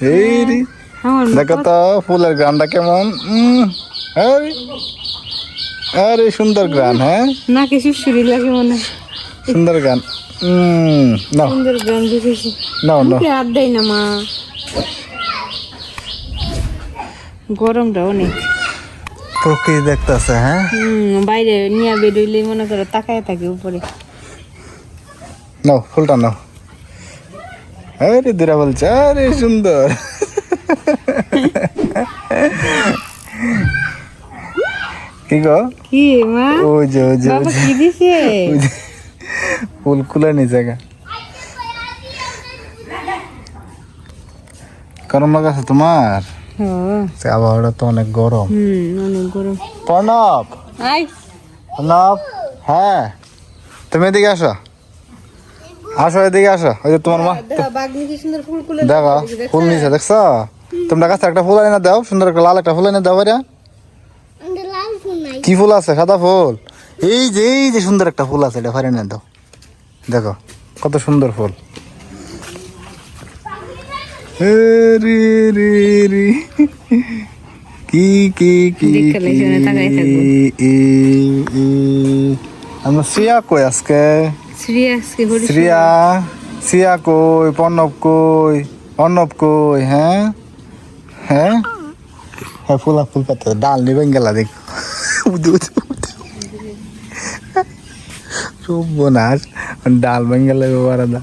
এই রে দেখো তো ফুলের গ্রানটা কেমন? উম, আরে সুন্দর গ্রান হ্যাঁ? নাকে সুশুরি লাগে মনে। সুন্দর গান নাও। সুন্দর গান দেখেছি। নাও নাও। হাত দেয় না মা। গরমটা অনেক প্রকৃতি দেখতেছে হ্যাঁ? বাইরে নিয়ে বেরোইলে মনে করো তাকায় থাকে উপরে। নাও ফুলটা নাও। আরে দিরা বলছে আরে সুন্দর। কি গো? কি মা? ওই যে ওই যে বাবা কি দিছে? ফুল নি জায়গা। গরম লাগাছে তোমার? ও। সে আবহাওয়াটা তো অনেক গরম। হুম অনেক গরম। প্রণব! আই প্রণব হ্যাঁ। তুমি এদিকে আসো। আসো এদিকে আসো। ওই যে তোমার মা কুলে দেখো ফুল নিছে দেখছ? তোমরা কাছে একটা ফুল এনে দাও সুন্দর একটা লাল একটা ফুল এনে দাও ভাইরা কি ফুল আছে? সাদা ফুল। এই যে এই যে সুন্দর একটা ফুল আছে এটা ফারে এনে দাও। দেখো কত সুন্দর ফুল। রে রে রে। কি কি কি দেখে লাইছে না, তাকাই থাকব। কি, ই, ই। আমরা শ্রিয়া কই আজকে? শ্রিয়া শ্রিয়া কই, পর্ণব কই, অর্ণব কই হ্যাঁ? হ্যাঁ? হ্যাঁ ফুলা ফুল পাতা। ডাল নিবেন গেলা, দেখ। সর্বনাশ। ডাল বেঙ্গেলে ব্যবহার দা।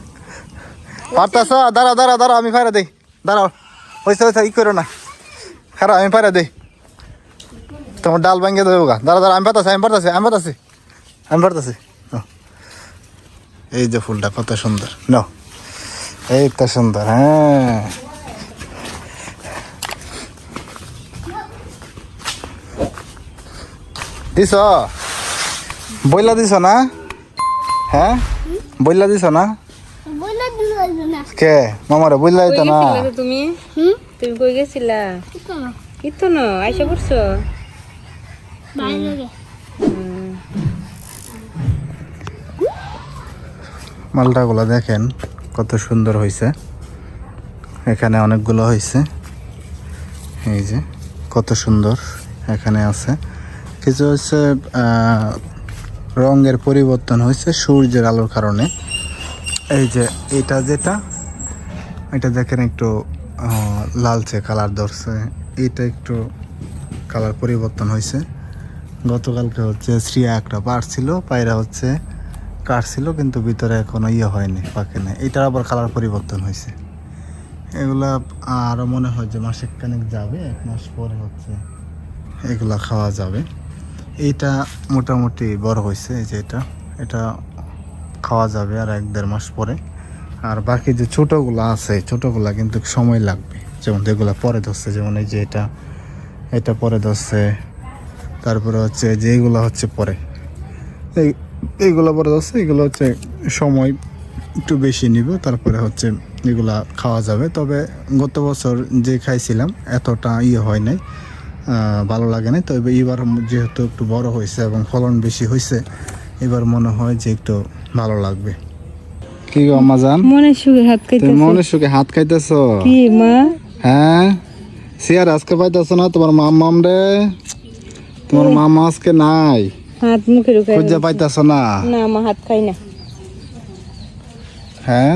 পারতাছ? দাঁড়া দাঁড়া দাঁড়া, আমি ফাইরা দেই। দাঁড়াও। হয়েছে হয়েছে ই করো না। খারাপ, আমি ফাইরা দেই। তোমার ডাল ভেঙে দেবো গা। দাঁড়া দাঁড়া, আমি পাতাছি আমি পারতাছি আমি পারতাছি। আমি পারতাছি। এই যে ফুলটা কত সুন্দর। ন এই তো সুন্দর হ্যাঁ। দিছ? বইলা দিছ না? হ্যাঁ? বইলা দিছ না? কে? মামারে বইলা দিত না? তুমি? তুমি কই গেছিলা? কি তো না? আইসা পড়ছো? মালটাগুলো দেখেন, কত সুন্দর হয়েছে এখানে অনেকগুলো হয়েছে এই যে, কত সুন্দর এখানে আছে। কিছু হচ্ছে রঙের পরিবর্তন হয়েছে সূর্যের আলোর কারণে। এই যে, এটা যেটা, এটা দেখেন একটু লালচে কালার ধরছে। এটা একটু কালার পরিবর্তন হয়েছে গতকালকে হচ্ছে শ্রিয়া একটা পার ছিল, পায়রা হচ্ছে কাটছিল কিন্তু ভিতরে এখনও ইয়ে হয়নি পাকে নাই। এটার আবার কালার পরিবর্তন হয়েছে। এগুলা আরও মনে হয় যে মাসেক খানেক যাবে, এক মাস পরে হচ্ছে এগুলা খাওয়া যাবে। এইটা মোটামুটি বড় হয়েছে, এই যে এটা। এটা খাওয়া যাবে আর এক দেড় মাস পরে। আর বাকি যে ছোটোগুলো আছে, ছোটোগুলা কিন্তু সময় লাগবে। যেমন যেগুলো পরে ধরছে, যেমন এই যে এটা এটা পরে ধরছে। তারপরে হচ্ছে যে এইগুলো হচ্ছে পরে। এইগুলো পরে ধরছে এগুলো হচ্ছে সময় একটু বেশি নিব তারপরে হচ্ছে এগুলা খাওয়া যাবে। তবে গত বছর যে খাইছিলাম এতটা ইয়ে হয় নাই ভালো লাগে না তবে এবার যেহেতু একটু বড় হয়েছে এবং ফলন বেশি হয়েছে এবার মনে হয় যে একটু ভালো লাগবে। কি গো আম্মা জান? মনে সুখে হাত খাইতে মনে সুখে হাত খাইতেছ? কি মা? হ্যাঁ? সিয়ার আজকে পাইতেছ না তোমার মাম মাম রে? তোমার মামা আজকে নাই। হাত মুখে ঢুকাই খুঁজে পাইতেছ না? না মা হাত খাই না। হ্যাঁ?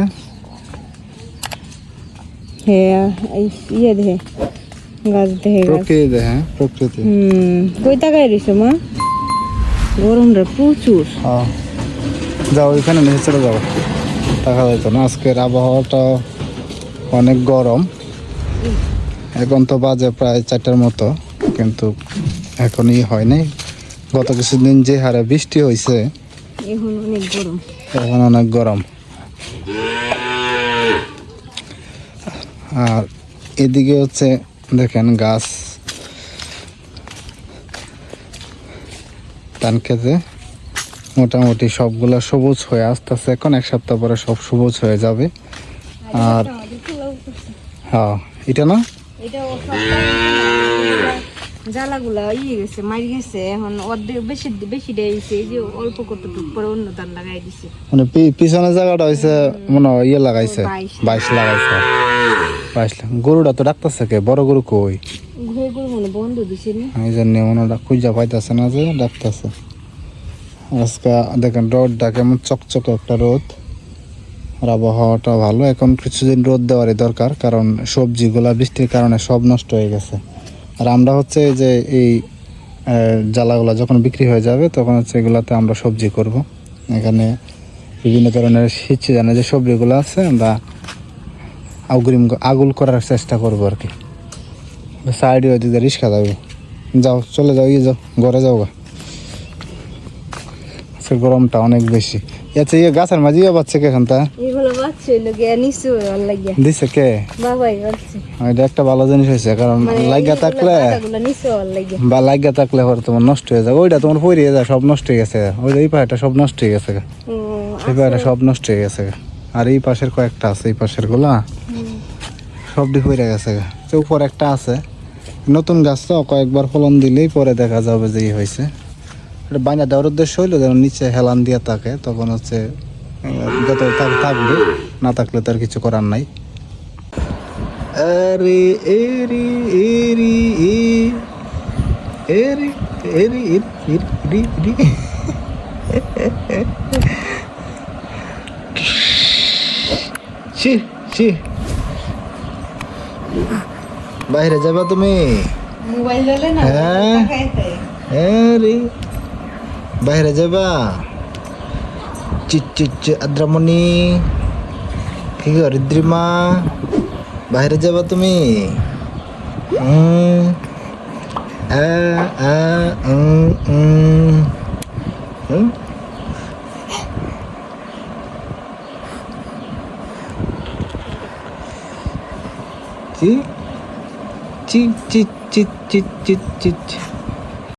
হ্যাঁ ইয়ে গাছ প্রকৃতি হ্যাঁ প্রকৃতি। হুম কই তাকাই রইছো মা? গরমটা প্রচুর। হ্যাঁ যাও নিচে চলে যাও। দেখা না আজকের আবহাওয়াটা অনেক গরম। এখন তো বাজে প্রায় চারটার মতো কিন্তু এখনই হয় নাই। গত কিছুদিন যে হারে বৃষ্টি হয়েছে এখন অনেক গরম। এখন অনেক গরম। আর এদিকে হচ্ছে দেখেন গাছ। ধান খেতে মোটামুটি সবগুলো সবুজ হয়ে আস্তে আস্তে এখন এক সপ্তাহ পরে সব সবুজ হয়ে যাবে। আর হ্যাঁ এটা না? এটা জ্বালাগুলা ইয়ে গেছে মারি গেছে এখন অর্ধেক বেশি বেশি দিয়েছে এই যে অল্প কতটুকু পরে অন্য ধান লাগাই দিছে। মানে পিছনের জায়গাটা মনে হয় ইয়ে লাগাইছে বাইশ। বাইশ লাগাইছে। পাইছিলাম গরুটা তো ডাকতেছে কে? বড় গরু কই? ঘুরে ঘুরে মনে বন্ধ দিছে না। এই জন্য মনে খুঁজা পাইতেছে না যে ডাকতেছে। আজকে দেখেন রোদটা কেমন চকচকে একটা রোদ। আর আবহাওয়াটা ভালো এখন কিছুদিন রোদ দেওয়ারই দরকার কারণ সবজিগুলা বৃষ্টির কারণে সব নষ্ট হয়ে গেছে। আর আমরা হচ্ছে যে এই জ্বালাগুলো যখন বিক্রি হয়ে যাবে, তখন হচ্ছে এগুলাতে আমরা সবজি করব। এখানে বিভিন্ন ধরনের শীত সিজনে যে সবজিগুলো আছে, আমরা আগুরিম আগুল করার চেষ্টা করব আর কি। সাইডে ওই দিকে রিক্সা যাবে যাও, চলে যাও ইয়ে যাও ঘরে যাও গা। আজকে গরমটা অনেক বেশি। আচ্ছা ইয়ে গাছের মাঝে ইয়ে কে বাচ্চা হইল গিয়া নিচু ভালো লাগিয়া দিছে কে? বাবাই বাচ্চা। এটা একটা ভালো জিনিস হয়েছে কারণ মানে থাকলে ভালো লাগিয়া বা লাগিয়া থাকলে পরে তোমার নষ্ট হয়ে যাবে। ওইটা তোমার পরিয়ে যায় সব নষ্ট হয়ে গেছে। ওই এই পাহাড়টা সব নষ্ট হয়ে গেছে। এই পাহাড়টা সব নষ্ট হয়ে গেছে। আর এই পাশের কয়েকটা আছে এই পাশেরগুলা। সব ডিপ হয়ে গেছে। তো উপর একটা আছে। নতুন গাছ তো কয়েকবার ফলন দিলেই পরে দেখা যাবে যে হয়েছে। এটা বাইনা দেওয়ার উদ্দেশ্য হইল যেন নিচে হেলান দিয়ে থাকে তখন হচ্ছে যত থাক- থাকবে না থাকলে তো আর কিছু করার নাই আরে এরি এরি এ এরি এরি এরি এরি ছি ছি বাইরে যাবা তুমি মোবাইল না হ্যাঁ? তাকাইতে। বাইরে যাবা? চিচ আদ্রামণি। কি হরিদ্রিমা বাইরে যাবা তুমি? চি চি চি চি চি চি চি।